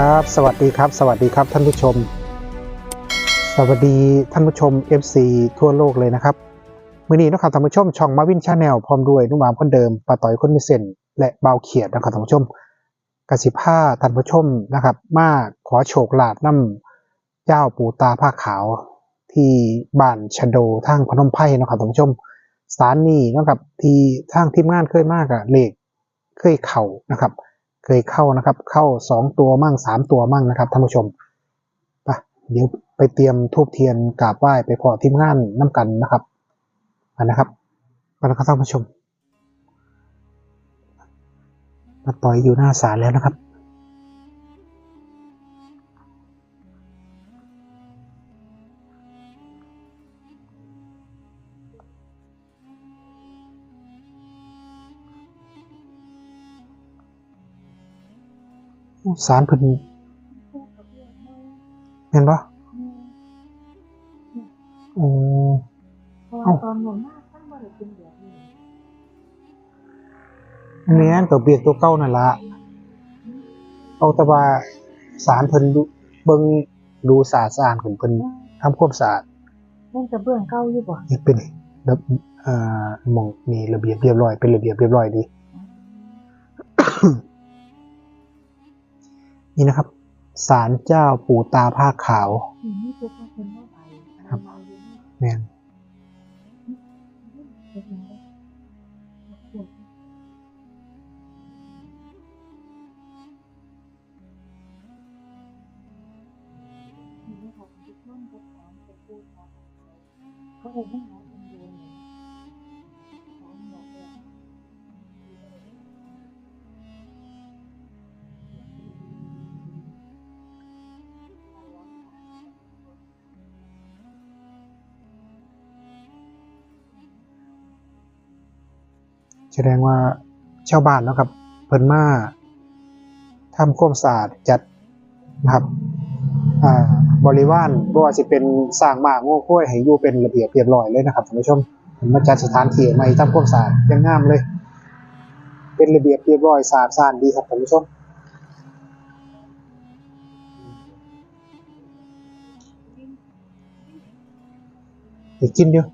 ครับ สวัสดีครับ สวัสดีครับท่านผู้ชม สวัสดีท่านผู้ชม FC ทั่วโลกเลยนะครับมื่อนี้นะครับท่านผู้ชมช่องมาวินชาแนลพร้อมด้วยนุ่มามคนเดิมปาต่อยคนมีเส้นและเบาเขียดนะครับท่านผู้ชมกสิผ้าท่านผู้ชมนะครับ มาขอโชคลาภน้ำเจ้าปูตาผ้าขาว ที่บ้านชโดทางพนมไพรนะครับท่านผู้ชมสารนี้นะครับที่ทางทีมงานเคยมากอะเลขเคยเข่านะครับ เคยเข้านะครับ เข้าสองตัวมั่งสามตัวมั่งนะครับท่านผู้ชมไปเดี๋ยวไปเตรียมทูบเทียนกราบไหว้ไปขอทีมงานน้ำกันนะครับอันะครับมาแล้วครับท่านผู้ชมมาต่อยอยู่หน้าศาลแล้วนะครับ ศาลเพิ่นเห็นปะโอ้เพราะว่าตอนหนูมากท่านบ่ได้กินแบบนี้แม่นตัวเบียกตัวเก้านั่นละเอาแต่ว่าศาลเพิ่นดูเบิ่งดูสะอาดสะอาดของเพิ่นทำความสะอาดเล่นกระเบื้องเก่าอยู่บ่เฮ็ดเป็นแบบเอ่อหมองมีระเบียบเรียบร้อยเป็นระเบียบเรียบร้อยดี นี่นะครับศาลเจ้าปู่ตาผ้าขาวนี่นี่คือว่าเพิ่นบ่ไปครับมาอยู่นี่แม่น แสดงว่าชาวบ้านเนาะครับเพิ่นมาทำความสะอาดจัดนะครับบริวารบ่ว่าสิเป็นสร้างหมาโง่ค้อยให้อยู่เป็นระเบียบเรียบร้อยเลยนะครับท่านผู้ชมเพิ่นมาจัดสถานที่ใหม่ทำความสะอาดยังงามเลย เป็นระเบียบเรียบร้อยสะอาดสะอาดดีครับท่านผู้ชมไปกินเดียว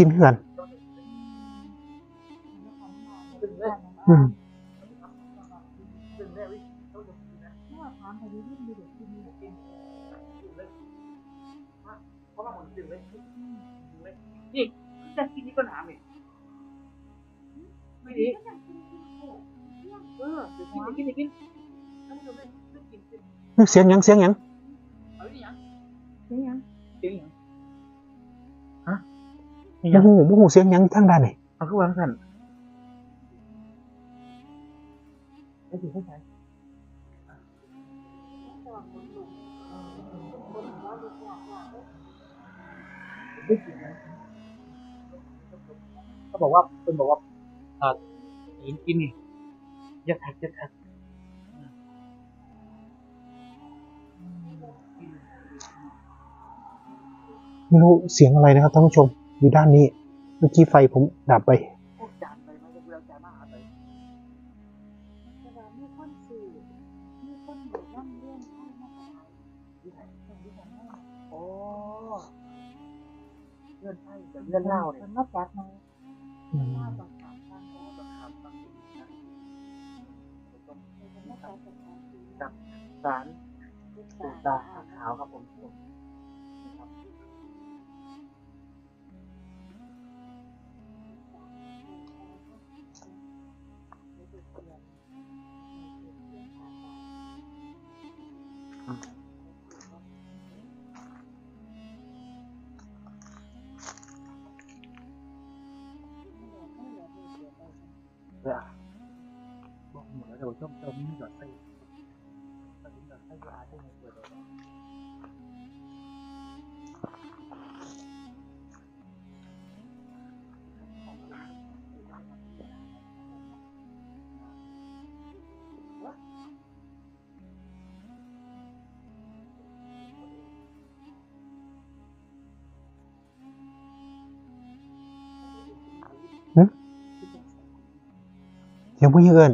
กกินเพื่อนอืมถามไปดูดิดูเด็กกินอยู่บ่เพราะว่าผมตื่นเลยนี่จะกินนี่ก็น้ำนี่ไม่ดีเออเดี๋ยวกินเดี๋ยวกินเดี๋ยวกินท่านผู้ชมเลยเรื่องกินกินเสียงหยังเสียงหยังเอาดิยังเป็นหยังเสียงยังฮะ โอ้โหโอ้โหเสียงหยังทางด้านนี่เอาขึ้นวางสั่นไม่ถือเข้าใจไม่กินนะเขาบอกว่าเป็นบอกว่าอ่าเห็นกินนี่อย่าทักอย่าทักไม่รู้เสียงอะไรนะครับท่านผู้ชม อยู่ด้านนี้ เมื่อกี้ไฟผมดับไปพวกจานไปมันจะเวลาจานมาหาไปแต่ว่ามีคนสื่อมีคนอยู่นั่งเรื่องให้มาขายที่ไหนคนที่ทำให้โอ้เลื่อนไส้แต่เลื่อนเล่าเนี่ยมันมาจัดมาอืมหน้าบังคับทางโอ้บังคับบังคับนะต้องมันมาจัดกับทางที่สารลูกตูตาตาขาวครับผม ยังไม่เอื้น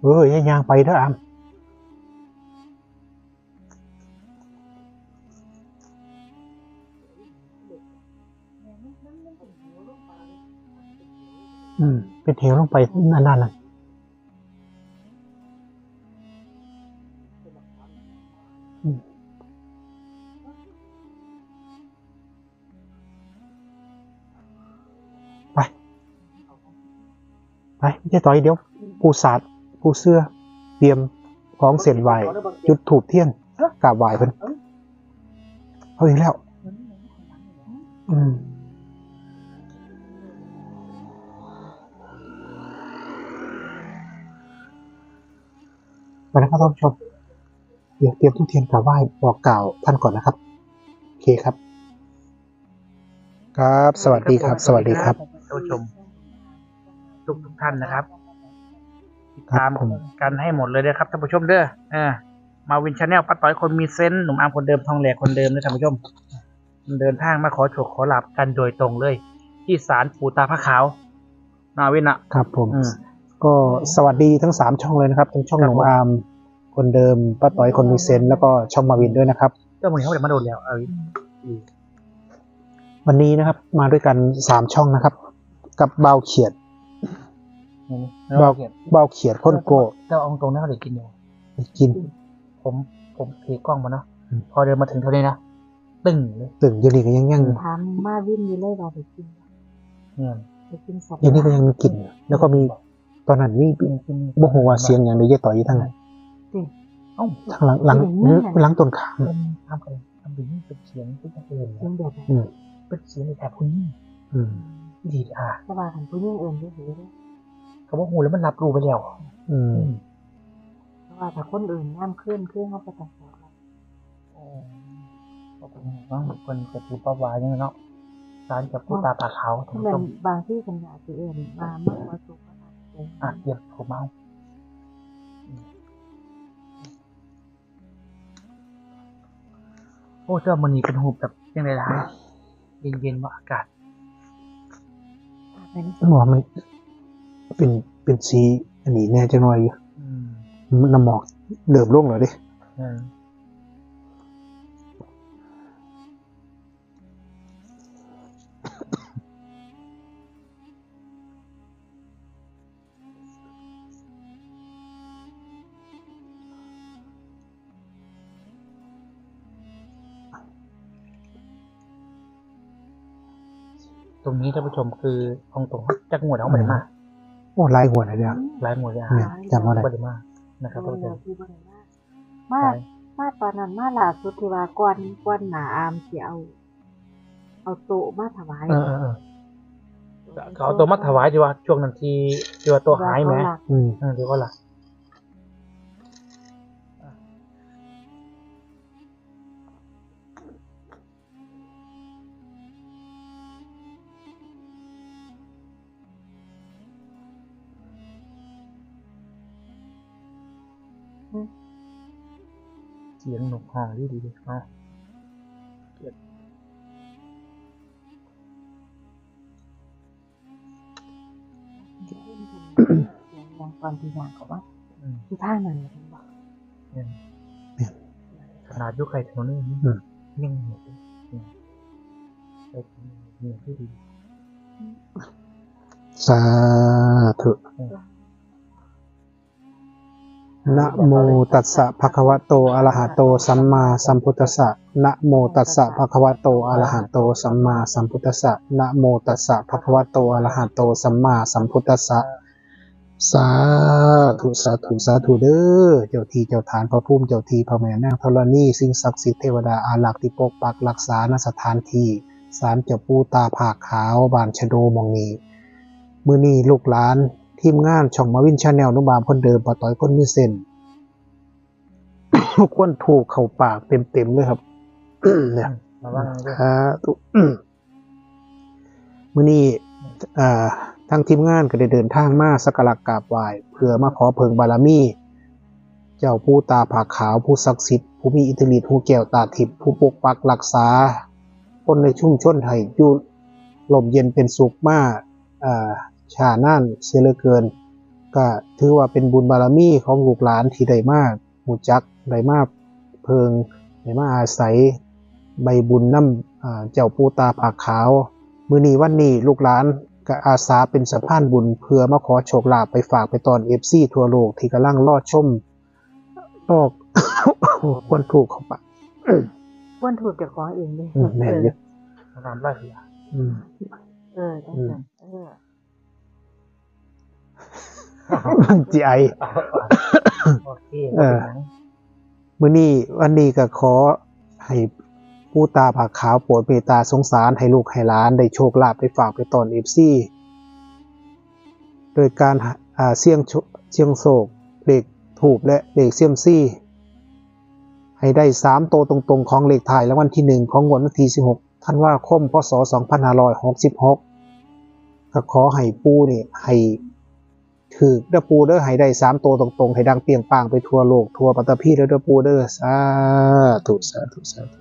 เออยังยางไปเถอะอะอืมเป็นเหวลงไปนั่นนั่น ไปไม่ใช่ต่อยเดี๋ยวปูสาดปูเสื้อ เตรียมของเส้นไหวจุดถูกเทียนกราบไหวเพิ่นเอาอีกแล้วมันมันไม่ค่อยหลังเลยนะอืมไปนะครับท่านผู้ชม เดี๋ยวเตรียมทุกเทียนกราบไหว้บอกกล่าวท่านก่อนนะครับ โอเคครับ ครับ สวัสดีครับ สวัสดีครับท่านผู้ชม ทุกทุกท่านนะครับ ติดครับตามผมกันให้หมดเลยนะครับท่านผู้ชมเด้อเออมาวินชาแนลป้าต้อยคนมีเซนส์หนุ่มอาร์มคนเดิมทองแหลกคนเดิมนะท่านผู้ชม เดินทางมาขอโชคขอลาบกันโดยตรงเลย ที่ศาลปู่ตาพระขาวนาวินอะครับผมอืมก็สวัสดีทั้งสามช่องเลยนะครับทั้งช่องคหรับนุ่มผมอาร์มคนเดิมป้าต้อยคนมีเซนต์แล้วก็ช่องมาวินด้วยนะครับเจ้ามือเขาเดี๋ยวมาโดนแล้วเอาอีกวันนี้นะครับ มาด้วยกันสามช่องนะครับ กับเบาเขียดนี่ เบาเบาเขียดพ่นโกเจ้าเอาตรงนั้นเขาได้กินอยู่กิน ผมผมถือกล้องมาเนาะอืมพอเดินมาถึงเท่านี้นะตึ้งเลยตึงอยูนี่ก็ยังยังถามมาวิ่งอยู่เลยว่าไปกินเนี่ยไปกินสัตว์อยูนี่ก็ยังมีกลิ่นอยู่แล้วก็มีตอนนั้นมีโมโหว่าเสียงอย่างเดียวจะต่อยอยู่ทางไหนเอ้าทางหลังหลังหลังต้นขามเป็นทำกันทำเป็นเป็นเสียงเป็นอย่างอื่นเสียงแบบไหนอืมเป็นเสียงในแถบคุณยิ่งอืมดีอะสบายหันผู้ยิ่งเอิญที่หูเลย เขาบอกหูแล้วมันรับรู้ไปแล้วอืมเพราะว่าถ้าคนอื่นย่ำขึ้นขึ้นเขาไปต่างๆโอ้ก็เป็นน้องคนกระตือป้าวาอย่างเนาะร้านกับผู้ตาปากขาวท่านถ้าผู้มัชนมบางที่กันอาจจะเอิญมามากกว่าสุขก็ได้เลยอะเดี๋ยวผมเอาโอ้เจ้ามันนี่เป็นหูแบบยังไงล่ะเย็นๆว่าอากาศเป็นต้องบอกว่ามัน เป็นเป็นสีอันนี้แน่จังหน่อยอยู่อืมมันน้ำหมอกเดิมร่วงเลยดิอืมตรงนี้ท่านผู้ชมคือองตรงจักงวดเอาไปมา โอ้ลายหัวเลยเดียวหลายหมวดเลยอะเนี่ยจำว่าอะไรปริมานะครับท่านผู้ชมที่บริมามามาตอนนั้นมาล่าสุดที่ว่าก้อนก้อนหนาอามที่เอาเอาโต๊ะมาถวายเออเออเออเขาเอาตัวมาถวายดีว่าช่วงนั้นที่ที่ว่าตัวหายไหมอืมเออเดี๋ยวก็ล่ะ เสียงหนกห้องดีดีดีเนาะเสียงดังตอนที่ยางเขาว่าที่ท่างนั้นผมบอกเนี่ยขนาดยุคใครแถนนนี่อืมยังเหนียเลยเนี่ยเหนียที่ดีสาธุ นะโมตัสสะภะคะวะโตอะระหะโตสัมมาสัมพุทธัสสะนะโมตัสสะภะคะวะโตอะระหะโตสัมมาสัมพุทธัสสะนะโมตัสสะภะคะวะโตอะระหะโตสัมมาสัมพุทธัสสะสาธุสาธุสาธุเด้อเจ้าทีเจ้าฐานพระภูมิเจ้าทีพระแม่นางธรณีสิ่งศักดิ์สิทธิ์เทวดาอารักษ์ที่ปกปักรักษาณสถานที่ศาลเจ้าปู่ตาผากขาวบานชโดมองนี้มื้อนี้ลูกหลาน ทีมงานช่องมาวินชาแนลนุบามคนเดิมปาต่อยคนมีเส้นทุกคนถูกเข่าปากเต็มๆเลยครับเนี่ยฮะมื่อนี้อ่าทางทีมงานก็ได้เดินทางมาสักการะกราบไหว้เพื่อมาขอเพิงบารมี เจ้าผู้ตาผาขาวผู้ศักดิ์สิทธิ์ผู้มีอิทธิฤทธิ์ผู้แก้วตาทิพย์ผู้ปกปักรักษา คนในชุ่มชนไทยอยู่ลมเย็นเป็นสุขมากอ่า ชาน่านเสียเหลือเกิน ก็ถือว่าเป็นบุญบารมีของลูกหลานที่ได้มากหูจักได้มากเพิงได้มาอาศัยใบบุญน้ำอ่าเจ้าปูตาผาขาว มือนี้วันนี้ลูกหลานก็อาสาเป็นสะพานบุญเพื่อมาขอโชคลาภไปฝากไปตอนเอฟซีทั่วโลกที่กำลังรอชมโลกควรถูกเขาปะควรถูกเจ้าของเองเลยอืมแม่นอยู่มาทำไรเหรออืมเออจังซั่นเออ จีไอโอเคเออมือนี้วันนี้ก็ขอให้ผู้ตาผาขาวโปรดเมตตาสงสารให้ลูกให้หล้าน ได้โชคลาภไปฝากไปตอนเอฟซีโดยการหาอ่าเสี่ยงโชเสี่ยงโศกเลขถูกและเลขเสี่ยมซี่ ให้ได้สามโตวตรงๆ ของเลขถ่ายและวันที่หนึ่งของงวดวันที่สิบหกท่านว่าคมพศสองพันห้าร้อยหกสิบหกก็ขอให้ปูนี่ให้ ถือเด้อปูเด้อให้ได้สามโตวตรงๆให้ดังเปรียงปางไปทั่วโลกทั่วปัตตภีเด้อเด้อปูเด้อสาธุสาธุสาธุ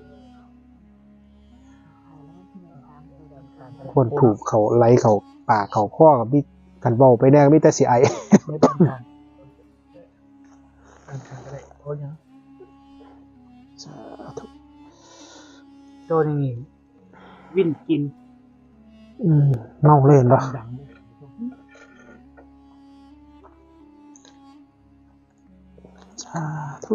คนถูกเขาไล่เขาปากเขาข้อกับมิกันเบาไปแดงมิแต่สิไอไม่ต้องการต้องการก็ได้โอ้ยยังโดนนี่วินกิน อืมเน่าเล่นปะาธุ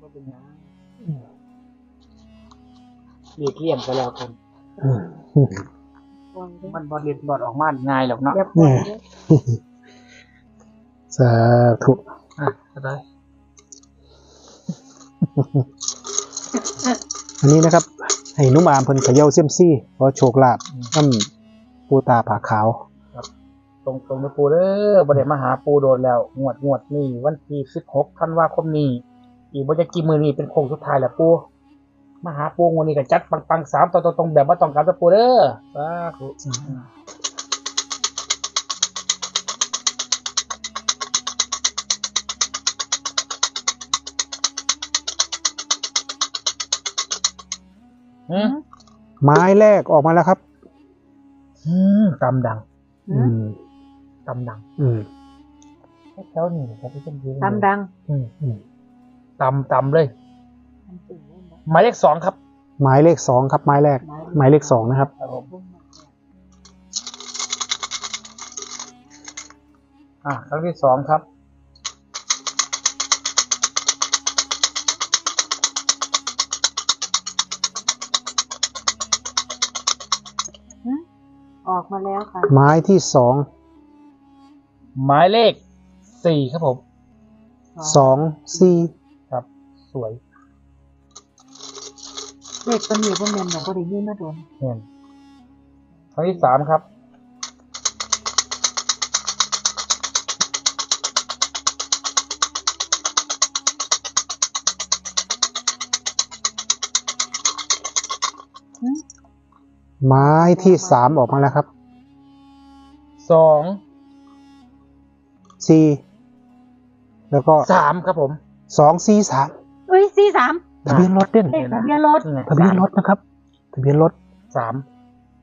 ก็เป็นยังเรีกเลี่ยงไปแล้วกันอืมวางเด้อมันบอลเรียนบอลออกมาง่ายหรอกเนาะอย่าปล่ยสาธุอะได้อันนี้นะครับ ให้นุ่มอามเพิ่นเขย่าเซียมซี่เพราะโชคลาภน้ำปูตาผาขาว ตรงตรงนะปูเด้อบริเวมาหาปูโดนแล้ว งวดงวดนี่วันที่สิบหกธันวาคมนี้อีกบรจะกี่มือนี้เป็นโค้งสุดท้ายแหละปูมาหาปูงวันนี้ก็จัดปังปังๆสามตัวตรงๆแบบว่าต้องการจะปูเด้อสาธุ ไม้แรกออกมาแล้วครับอืมตำดังอืมตำดัง อืมแถวนี้ครับพี่เจ้าหญิงตำดังอืมอืมตำตำเลยทำตื่นเล่นนะหมายเลขสองครับ ไม้เลขสองครับไม้แรกไม้เลขสองนะครับครับผมเบิ่งมาแอะครั้งที่สองครับ ออกมาแล้วค่ะ ไม้ที่สองหมายเลขสี่ครับผม สองสี่ครับ สวยเลขตัวนี้บ่แม่นบ่ได้ยินมาโดนเห็นครั้งที่สามครับ ไม้ที่สามออกมาแล้วครับสองสี่แล้วก็สามครับผมสองสี่สามเอ้ย43ทะเบียนรถเด่นเลขทะเบียนรถนี่ไงทะเบียนรถนะครับทะเบียนรถสาม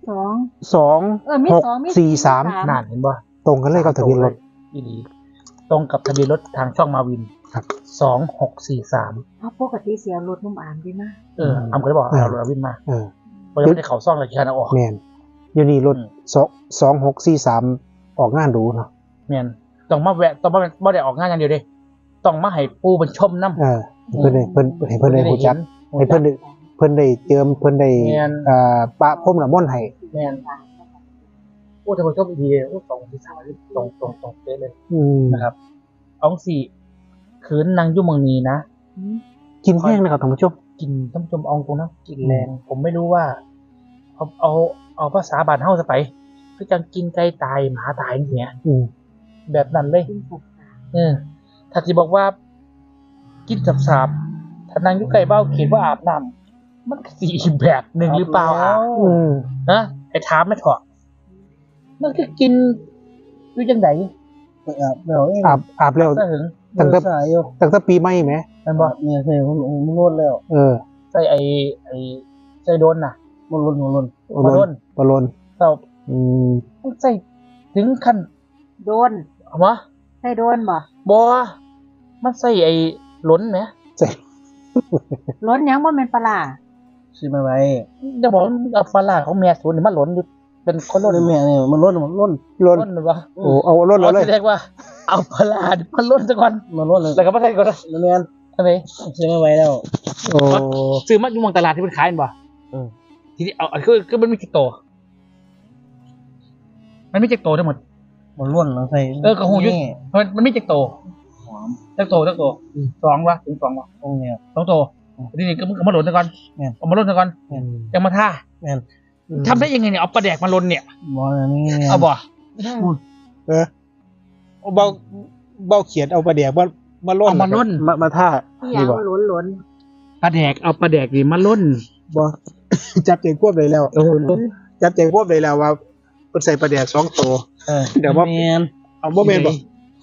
สองสองเออมีหกสองมีสี่สามสามนั่นเห็นป่ะตรงกันเลยกับทะเบียนรถอีหลีตรงกับทะเบียนรถทางช่องมาวินครับสองหกสี่สามเพราะปกติเสียรถนุ่มอ่านด้วยนะเอออำก็ได้บอกเอารถมาวินมาเออ เพราะยังไม่ได้เขาซ่องเลยแค่นั้นออก แมนอยู่นี่รถอืม สองสองหกสี่สามออกงานดูเนาะแมนต้องมาแวะต้องมาบ่ได้ออกงานอย่างเดียวเด้ต้องมาให้ปูเป็นชมน้ำเออให้เพิ่นได้เพิ่นให้เพิ่นได้รู้จักห็ให้เพิ่นได้เพิ่นได้เจิมเพิ่นได้แม่นอ่าปะพรมน้ำมนต์ให้แมนโอ้ท่านผู้ชมดีเลยโอ้ตรงที่สามตรงตรงตรงเป๊ะเลยอืมนะครับเอองสี่คืนนางอยุ่เมืองนี้นะอืมกินแห้งเลยครับท่านผู้ชม กินท่านผู้ชมเอาตรงนะกินแรง ผมไม่รู้ว่าเอาเอาเอาภาษาบานเฮาจะไปคือจังกินไก่ตายหมาตายอย่างเงี้ยอืมแบบนั้นเลยกินสับสาเออถ้าจะบอกว่า กินสับสาบๆถ้านางอยุไก่เบ้าเขียนว่าอาบน้ำมันก็สีอีกแบบหนึ่งหรือเปล่าอะอืมนะไอ้ถามไม่ถอดมันคือกินอยู่จังได ไปอาบแล้วเอ้ยอาบอาบแล้วซะถึงตั้งแต่สายอยู่ตั้งแต่ปีใหม่ไหมมันบอกเนี่ยใช่มันมันนวดแล้ว เออใส่ไอ้ไอ้ใส่โดนน่ะมันรุนมันรุนมาโดนบอลลนเราอืมต้องใส่ถึงขั้นโดนเอาวะใช่โดนบ่บอมันใส่ไอ้หล้นไหมใส่ล้นยังบ่แม่นปลาร้าซื้อมาไว้จะบอกว่าเอาปลาร้าของแม่สูนนี่มันหล้นอยู่ เป็นคนรล้ถนแม่เนี่ยมันรุนมันรุนลนล้นหรือวะโอ้เอาลนอ๋อเลยแสดงว่า เอาปลาร้ามันล้นซะก่อนมันรุนเลยแล้วก็มาใส่ก่อนนะแล้วแม่นทำไมซื้อมาไว้แล้วโอ้ซื้อมาอยู่เมืองตลาดที่มันขายเห็นบ่อืมทีนี้เอาเอาคือคือมันมีจิกโตวมันมีจิกโตวทั้งหมดมันรุนเราใส่เออกระหูยุดนี่มันมันมีจิกโตวหอมจักโตวจักโตวสองวะถึงสองวะตรงเนี้ยสองโตวทีนี้ก็มึงก็มาหล่นซะก่อนแม่นเอามาหล่นซะก่อนแม่นยังมาท่าแม่น ทำได้ยังไงเนี่ยเอาปลาแดกมาหล่นเนี่ยบอลอันนี้เอาบ่เออเบาเบาเขียนเอาประเดี๋ยวมามาล่นเอามาล่นมามาท่าที่อดียากบ่ว่าล้นล้นปลาแดกเอาปลาแดกนี่มาล่นบ่จับใจควบเลยแล้วโอ้โหจับใจควบเลยแล้วว่าเป็นใส่ประเดี๋ยวสองตัวเออเดี๋ยวว่าแม่นเอาบ่แม่นบ่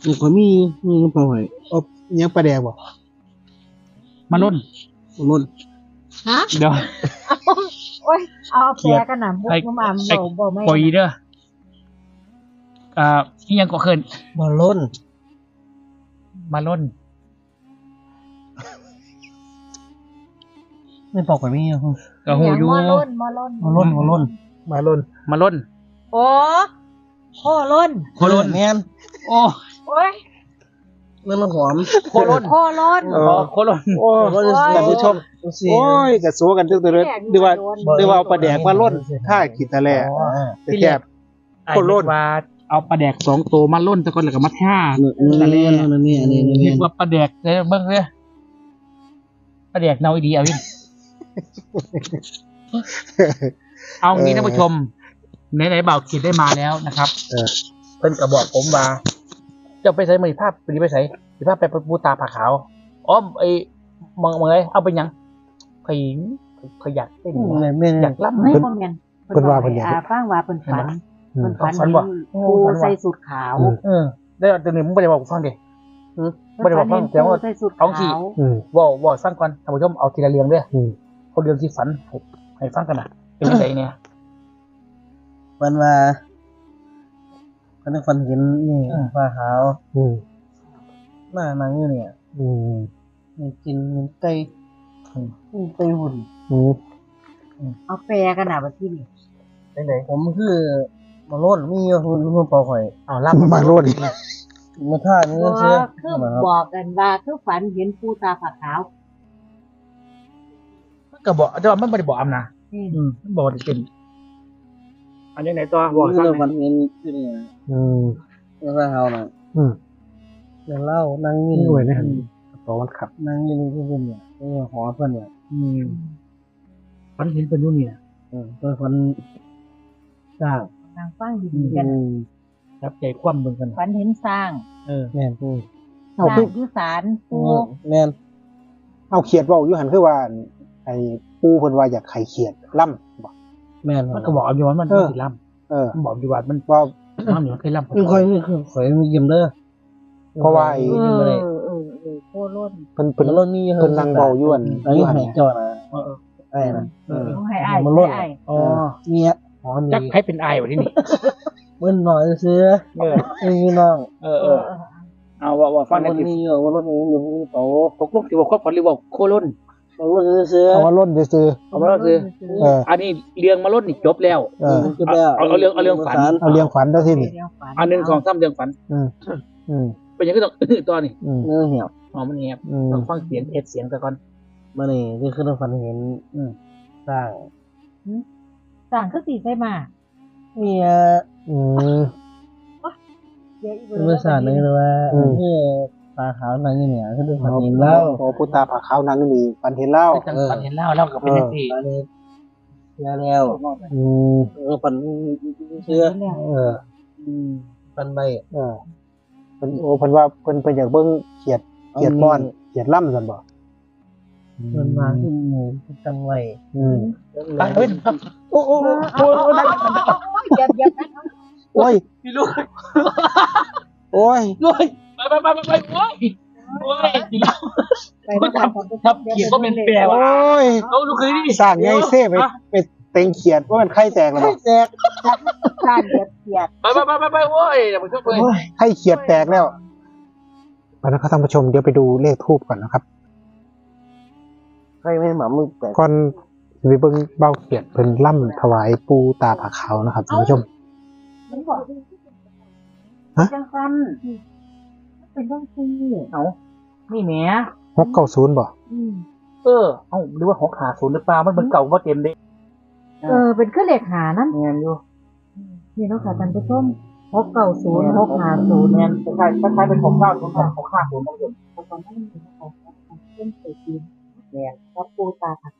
มันก็มีมีกระเป๋าไว้เอายังประเดี๋ยวบ่มาล่นมันรุน ฮะเดี๋ยวโอ้ยเอาแปลกันน่ะบ่ไอ้บ่มาไอ้บ่บ่ไม่ปล่อยเด้ออ่าที่ยังก็เคินมันรุนมาล่นไม่ปอกไปไม่เยอะกระหูอยู่มอล้นมอล้นมันรุนมันรุนมาล่นมาล่นโอ้โคล้นโคล่นแม่นโอ้โอ้ย มันมันหอมโคล่นโคล้นเอออ๋อโคล่นโอ้โอ้ยท่านผู้ชมดูสิโอ้ยกระสูกันตึกๆเลยดีว่าดีว่าเอาประเดี๋ยวมาล่นท่าขีดตะแลอ๋อแต่แคบโคล่นว่าเอาปลาแดกสองตัวมาล่นตะกอนแล้วก็มาท่าเนื้อเนื้อเนื้อเนื้อนี่อันนี้เรีเนื้ยอกว่าปลาแดกเลยเบิ้งเลยปลาแดกเนาอีดีเอาวินเอางี้ท่านผู้ชมไหนๆเบาขีดได้มาแล้วนะครับเออเพิ่นก็บอกผมว่า จะไปใส่มือภาพไปดีไปใส่ดีภาพไปปูตาผาขาวอ๋อไอ้มองมองไงเอาไปหยังขยขยักเต้นแม่แม่อยากล่ำไม่เพิ่นบ่แม่นเพิ่นว่าเพิ่นอยากอ่ฟังว่าเพิ่นฝันอืมเพิ่นฝันฝันว่าเห็นผู้ใส่สูทขาวอืมเออได้ตัวนี้มึงไม่ได้บอกกูฟังดิบ่ได้บอกฟังเพิ่นฝันเห็นแต่ว่าผู้ใส่สูทเอาสิขาวอืมว่าว่าฟังก่อนท่านผู้ชมเอาทีละเรื่องเด้ออืมเขาเรื่องที่ฝันให้ให้ฟังกันนะเป็นยังไงเนี่ยมันว่า มันได้ฟันเห็นนี่ฟ้าขาวอืมหน้านางอยู่เนี่ย อืมมันกินมันไก่ไก่หุ่นอืมเอาแปลกันน่ะบัดที่นี่เป็นไงผมคือมาโลดมีอยู่หุ่นหุ่นเปล่าข่อยเอาล่ำมาล่นมาท่านี้บ่เชื่อคือบอกกันว่าคือฝันเห็นผู้ตาผาขาวมันก็บอกแต่ว่ามันไม่ได้บอกอำนะอืมอืมมันบอกว่าเป็น อันนี้ไหนตัวบอกคือฟังเราหน่ฟัอยนเห็นที่นี่อืมฟ้าขาวน่ะอืมเดี๋ยวเล่านั่งอยู่นี่ด้วยนะต่อวันขับนั่งอยู่นี่ที่เป็นเนี่ยนี่หอเพิ่นเนี่ยอืมฝันเห็นเป็นนู่นนี่นะเออเพิ่นฟันสร้างนางฟังดีๆกันอืมรับใจคว่ำเบิ่งกันฝันเห็นสร้างเออแม่นอืมสเอาร้างคือยุสารปูแม่นเอาเขียดเว่าอยู่หันคือว่าไอ้ปูเพิ่นว่าอยากไข่เขียดล่ำบ่ แม่นมันก็บอกอยู่ว่ามันเออสิล่เออำมันบอกอยู่ว่ามันว่ามันอยู่เคยล่ำมันค่อยมีคือข่อยมียิ้มเด้อเพราะว่าไอ้เอยิ้มอบ่ได้เออเออเออโคล้นเพิ่นเพิ่เพิ่นนรถมีเพิ่นนั่งเบาอยู่อั่นอันนี้ให้เจ้านะเออเออไอ้นะเออเอาให้อ้ายมันล้นให้อ้ายอ๋อเนี่ยอ๋อมีจักให้เป็นอายว่ะที่นี่เมื่อหน่อยซื้อเออไม่มีน้องเออเออเอาว่าว่าฟังวัได้นสินี้อยู่ว่ารถนี้อยู่ที่โตตกลงสิว่าครอบครัวหรือว่าโคล่น เรารถซื้อเอาว่าล่นซื่อเอามาแล้วคือๆเอออันนี้เรียงมาล่นนี่จบแล้วเออคือแล้วเอาเอาเรื่องเอาเรื่องฝัน เอาเลี้ยงขวัญเท่าที่นี่เดี๋ยวฝันอันหนึ่งสองสามเรื่องฝัน อืมอืมเป็นยังไงต้องตอนนี้อืมเนื้อเหี่ยวอ๋อมันเงียบอืมต้องฟังเสียงเทสเสียงซะก่อนมานี่ที่คือเราฝันเห็นอืมสร้างสร้างคือสีใส่มาเนี่ยอืมเดี๋ยวอีกเป็นภาษาหนึ่งเลยว่าอืมคือ ตาขาวนางนี่เนี่ยก็ดูฝันเห็นแล้วโอ้ปูตาผาขาวนางนี่ฝันเห็นแล้วไปจังฝันเห็นแล้วแล้วก็เป็นจังซี่ตอนนี้เชื่อแล้วอืมเออฝันเชื่อเออฝันไปเออเพิ่นโอ้เพิ่นว่าเพิ่นเพิ่นอยากเบิ่งเขียดเขียดป้อนเขียดล่ำซั่นบ่เงินมาที่หมูจังไว้อืมไปเฮ้ยโอ้โอ้โอ้โอ้ได้เหยียบเหยียบนะโอ้ยพี่ลูกโอ้ยโอ้ย ไปไปไปไปไปโอ้ยโอ้ยพี่ลูกไปด้วยกันทับเขียนก็เป็นแปลโอว่า้ยเอาลูกเคยนี่สร้างไงเซ่ไปไปเต็งเขียดว่ามันไข่แตกแล้วบ่แตกการเหยียบเหยียบไปไปไปไปไปโอ้ยเดี๋ยวผมช่วยเพื่อนไข่เขียดแตกแล้วไปนะครับท่านผู้ชมเดี๋ยวไปดูเลขทูบก่อนนะครับใครไม่หมามึงแตกก่อนสิไปเบิ่งเบ้าเขียดเพิ่นล่ำถวายปูตาผาขาวนะครับท่านผู้ชมมันบอกฮะจังสัน เป็นต้องซีเอานี่แหม690บ่อืมเออ เอ้าหรือว่าหกขาศูนย์หรือเปล่ามันเหมือนเก่าว่าเต็มเด้เออ เป็นเครื่องเหล็กหานั่นเงียนอยู่นี่เราค่ะท่านผู้ชมหกเก้าศูนย์หกห้าศูนย์เงียนคล้ายๆคล้ายๆเป็นหกเก้าศูนย์หกห้าศูนย์ตอนนั้นมีของเส้นสีจีนเนี่ยกับปูตาค่ะ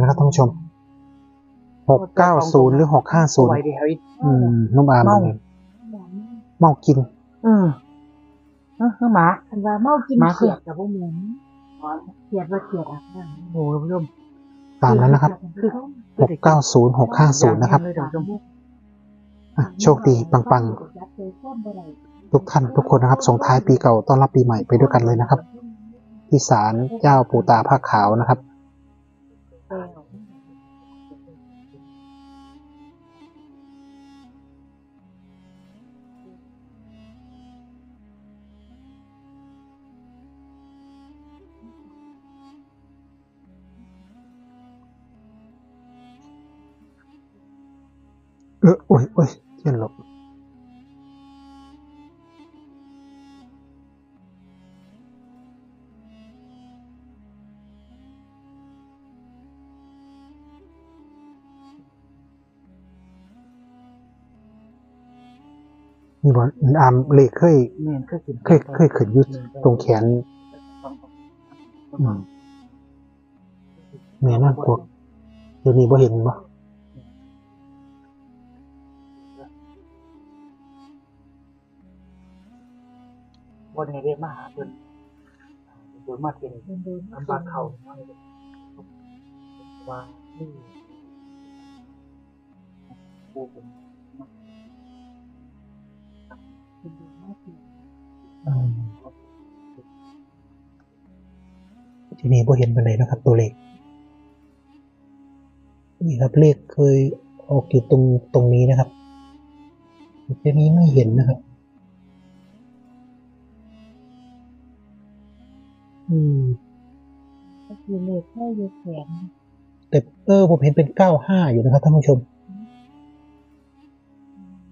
นะครับท่านผู้ชม690หรือสวย650ดีเฮ้ยอืมนุ่มอามเมาเนี่ย เมากินเออเออหมาคันว่าเมากินมาคือเขียดกับพวกเหมือนเขียดว่าเขียดอะนั่นโอ้โหท่านผู้ชมตามนั้นนะครับ690 650นะครับเลยท่านผู้ชมอะโชคดีปังๆ ทุกท่านทุกคนนะครับ ส่งท้ายปีเก่าต้อนรับปีใหม่ไปด้วยกันเลยนะครับ ที่ศาลเจ้าปู่ตาผ้าขาวนะครับ เออโอ้ยโอ้ยเทียนหลบมีบอลอามเลขเคยเงียนเคยกินเคยเคยขึ้นอยุดตรงแขนอืมแม่นั่นกวกเดี๋ยวนี้บ่เห็นบ่ วันนี้เรียกมาหาเพิ่นเพิ่นมาเทียนลำบากเขาว่านี่ปูเป็นอืมทีนี้บ่เห็นปานใดนะครับ ตัวเลขนี่ครับเลขเคยออกอยู่ตรงตรงนี้นะครับทีนี้ไม่เห็นนะครับ อืมก็คือเล็กให้ยกแขนแต่เออผมเห็นเป็นเก้าห้าอยู่นะครับท่านผู้ชม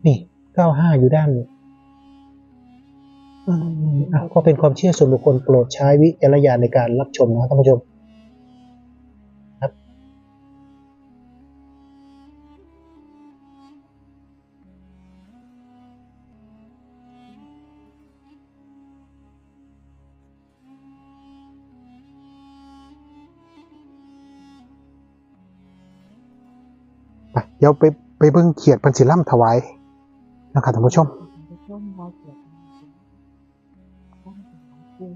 นี่เก้าห้าอยู่ด้านอืมอะก็เป็นความเชื่อส่วนบุคคลโปรดใช้วิจารณญาณในการรับชมนะท่านผู้ชม ดี๋ยวไปไปเบิ่งเขียดพันศิล่ำถวายนะครับท่านผู้ชมท่านผู้ชมเราเขียดต้องปู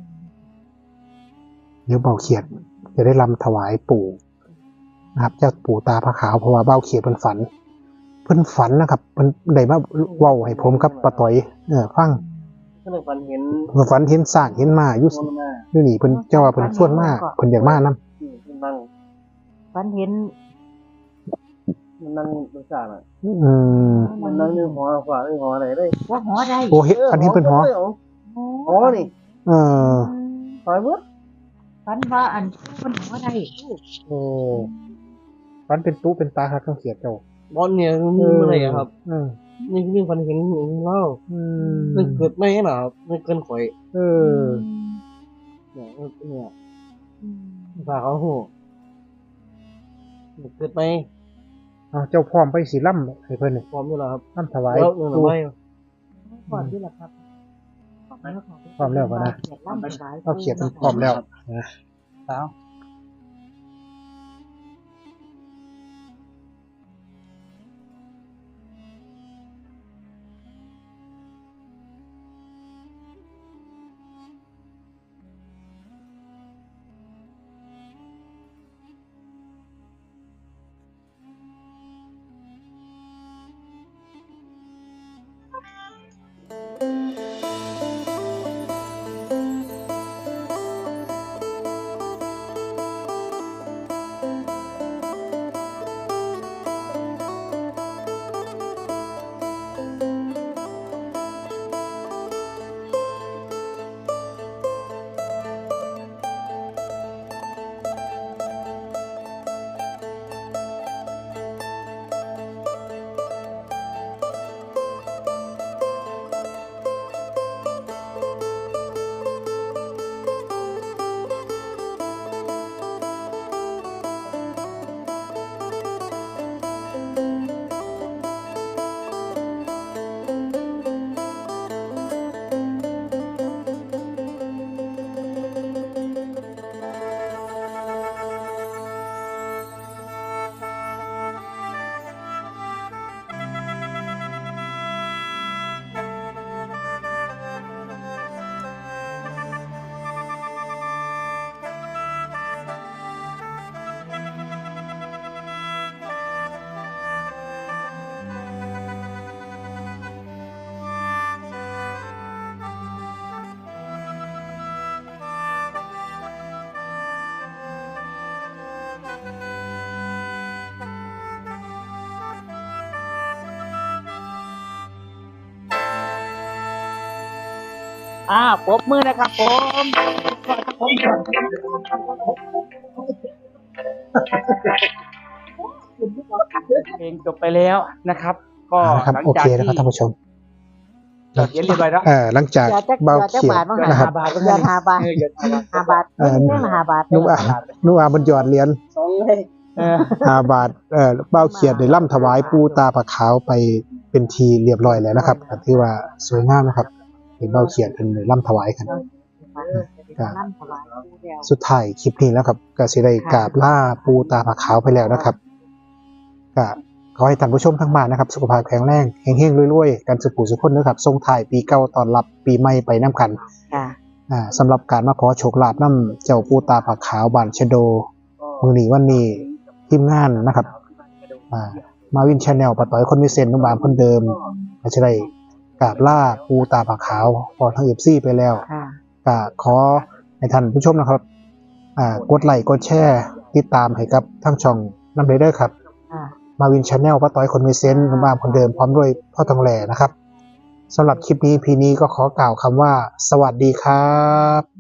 เดี๋ยวเบาเขียดจะได้ลำถวายปู่นะครับเจ้าปู่ตาพระขาวเพราะว่าเบาเขียดเพิ่นฝัน เพิ่นฝันนะครับเพิ่นได้มาเว้าให้ผมกับป้าต่อยเออฟังก็เลยฝันเห็นเพิ่นฝันเห็นสร้างเห็นหมาอยู่โมนาอยู่นี่เพิ่นเจ้าว่าเพิ่นส่วนมากเพิ่นอยากมานํที่ที่นั่งฟันเห็น มันนั่งบนศาลอะอืมมันนั่งในหอขวาในหออะไรได้ว่าหอได้โอ้เฮ็ดอันนี้เพิ่นหอหอนี่เออหอยเบิดฟันว่าอันมันหอได้โอ้ฝันเป็นตู้เป็นตาครับต้องเขียดเจ้าบอลเนี่ยมีเมื่อไหร่อะครับเออนี่คือฝันเห็นของเราอืมไม่เกิดไม่หรอไม่เกินข่อย เออเนี่ยเนี่ยฝากเขาหูเกิดไปเอาเจ้าพร้อมไปสิล่ำให้เพิ่นนี่พร้อมอยู่แล้วครับล่ำถวายแล้วเงินปู่ไม่ก่อนที่ละครับพร้อมแล้วก็นะเอาเขียนมันพร้อมแล้วนะสาว อ่าปรบมือนะครับผมเพลงจบไปแล้วนะครับ ก็นะครับหลังโอจากเคที่นะครับท่านผู้ชมจดเรียนเรียบร้อยแล้วเอ่อหลังจากเบาเขียดยอดนะครับห้าบาทยอดห้าบาทเออยอดห้าบาทห้าบาทเออ ไม่ได้มาห้าบาทนุ่มอานุ่มอาบนยอดเหรียญสองเลยเออห้าบาทเอ่อเบาเขียดได้ล่ำถวายปูตาผาขาวไปเป็นทีเรียบร้อยแล้วนะครับก็ถือว่าสวยงามนะครับ เห็นเบาเขียดเป็นได้ล่ำถวายกันครับนั่นถวายผู้เดียวสุดท้ายคลิปนี้แล้วครับก็สิได้กราบล่าปูตาผาขาวไปแล้วนะครับก็ขอให้ท่านผู้ชมทั้งบ้านนะครับ สุขภาพแข็งแรงเฮงๆรวยๆกันสุขุสุขคนนะครับทรงถ่ายปีเก่าตอนรับปีใหม่ไปน้ำกันค่ะอ่าสำหรับการมาขอโชคลาภน้ำเจ้าปูตาผาขาวบานชะโดมือนี้วันนี้ทีมงานนะครับอ่ามาวินชาแนลปะต่อยคนมีเซนนุ่มบามคนเดิมก็จะได้ กราบล่าปูตาผาขาวพอทั้งเอฟซีไปแล้วค่ะ ก็ขอให้ท่านผู้ชมนะครับ อ่ากดไลค์กดแชร์ติดตามให้กับทั้งช่องน้ำเด้อครับ ค่ะ มาวินชาแนลป้าต้อยคนมีเซนต์นุ่มบามคนเดิมพร้อมด้วยพ่อทองแหล่นะครับสำหรับคลิปนี้พีนี้ก็ขอกล่าวคำว่า สวัสดีครับ